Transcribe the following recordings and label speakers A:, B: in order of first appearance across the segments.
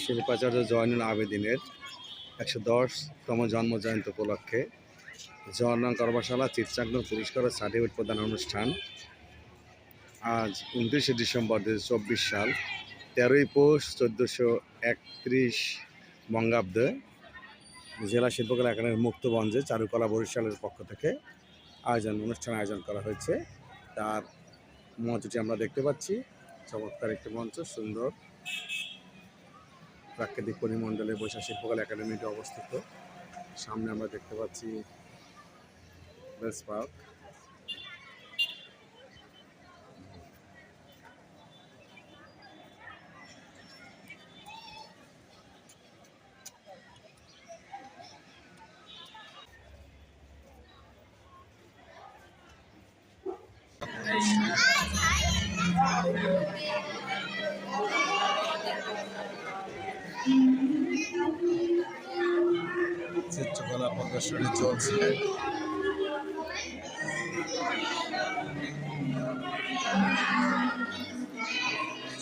A: শিল্পাচার্য জয়নুল আবেদিনের একশো দশতম জন্মজয়ন্তী উপলক্ষে জওয়ারনাম কর্মশালা, চিত্রাঙ্কন, পুরস্কার ও সার্টিফিকেট প্রদান অনুষ্ঠান আজ উনত্রিশে ডিসেম্বর দু সাল, তেরোই পৌষ চোদ্দোশো একত্রিশ বঙ্গাব্দে জেলা শিল্পকলা একাডেমির মুক্তবঞ্জে চারুকলা বরিশালের পক্ষ থেকে আয়োজন, অনুষ্ঠান আয়োজন করা হয়েছে। তার মঞ্চটি আমরা দেখতে পাচ্ছি। চমৎকার একটি মঞ্চ, সুন্দর। প্রাকৃতিক পরিমণ্ডলে বৈশাখ শিল্পকলা একাডেমিটি অবস্থিত। সামনে আমরা দেখতে পাচ্ছি বেস পার্ক চিত্রকলা প্রদর্শনী চলছে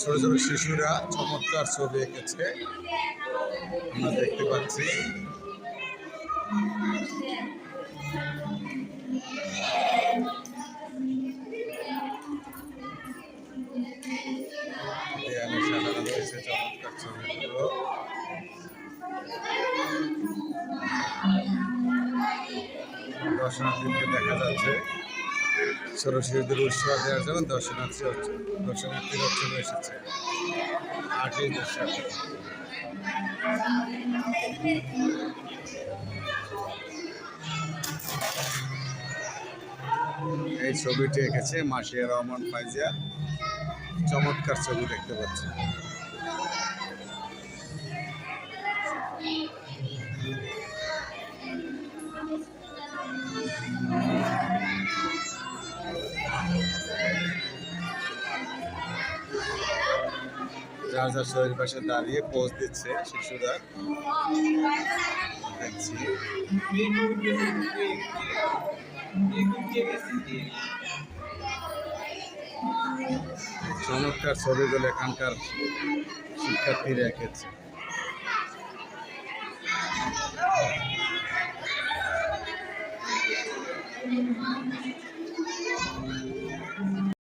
A: ছোট ছোট শিশুরা চমৎকার ছবি এঁকেছে। আমরা দেখতে পাচ্ছি। চমৎকার ছবিগুলো। দর্শনার্থীকে দেখা যাচ্ছে। শিশুদের উৎসাহ দেওয়ার জন্য দর্শনার্থী হচ্ছে দর্শনার্থীরা চলে এসেছে। আর্টিস্টদের সাথে এই ছবিটি এঁকেছে মাসিয়া রহমান ফাইজিয়া। চমৎকার ছবি দেখতে পাচ্ছি শরীর পাশে দাঁড়িয়ে পোজ দিচ্ছে শিশুরা। দেখছি। চমৎকার ছবিগুলো এখানকার শিক্ষার্থীরা এঁকেছে। Thank you.